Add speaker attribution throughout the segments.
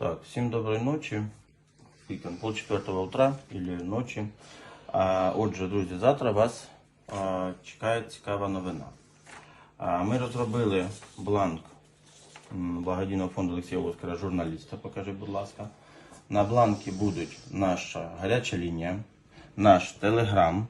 Speaker 1: Так, всім доброї ночі. Там, пол четвертого утра или ночі. А, отже, друзі, завтра вас а, чекає цікава новина. А, ми розробили бланк благодійного фонду Олексія Оскара журналіста. Покажи, будь ласка. На бланкі будуть наша гаряча лінія, наш телеграм,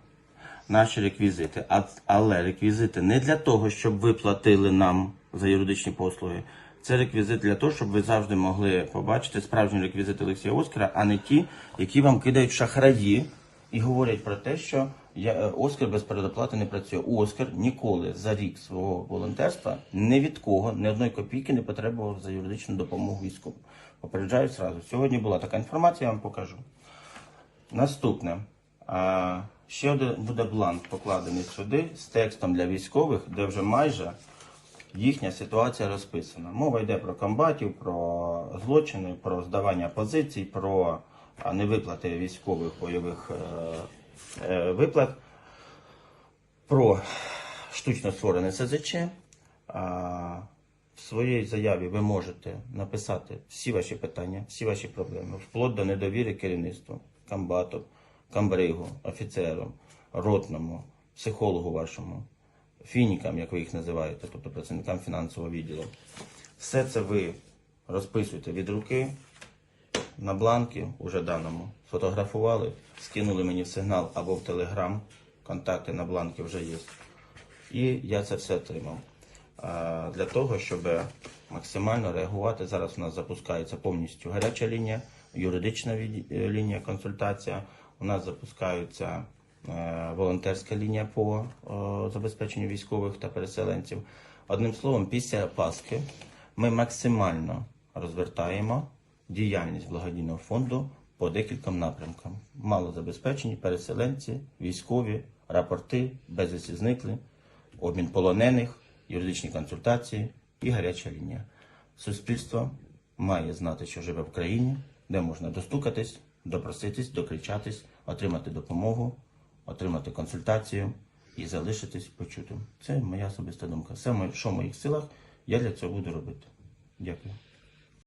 Speaker 1: наші реквізити. Але реквізити не для того, щоб ви платили нам за юридичні послуги. Це реквізит для того, щоб ви завжди могли побачити справжні реквізити Олексія Оскара, а не ті, які вам кидають шахраї і говорять про те, що я, е, Оскар без передоплати не працює. Оскар ніколи за рік свого волонтерства ні від кого, ні одної копійки не потребував за юридичну допомогу військовим. Попереджаю зразу. Сьогодні була така інформація, я вам покажу. Наступне. Ще один буде бланк покладений сюди з текстом для військових, де вже майже їхня ситуація розписана. Мова йде про комбатів, про злочини, про здавання позицій, про невиплати військових бойових е, е, виплат, про штучно створене СЗЧ. В своїй заяві ви можете написати всі ваші питання, всі ваші проблеми, вплоть до недовіри керівництву, комбату, камбригу, офіцеру, ротному, психологу вашому, фінікам, як ви їх називаєте, тобто працівникам фінансового відділу. Все це ви розписуєте від руки на бланки уже даному. Сфотографували, скинули мені в сигнал або в телеграм. Контакти на бланки вже є. І я це все отримав. Для того, щоб максимально реагувати, зараз у нас запускається повністю гаряча лінія, юридична лінія, консультація. У нас запускається е, волонтерська лінія по е, забезпеченню військових та переселенців. Одним словом, після Пасхи ми максимально розвертаємо діяльність благодійного фонду по декільком напрямкам. Малозабезпечені, переселенці, військові, рапорти, безвісті зникли, обмін полонених, юридичні консультації і гаряча лінія. Суспільство має знати, що живе в країні, де можна достукатись, допроситись, докричатись, отримати допомогу, отримати консультацію і залишитись почутим. Це моя особиста думка. Все, що в моїх силах, я для цього буду робити. Дякую.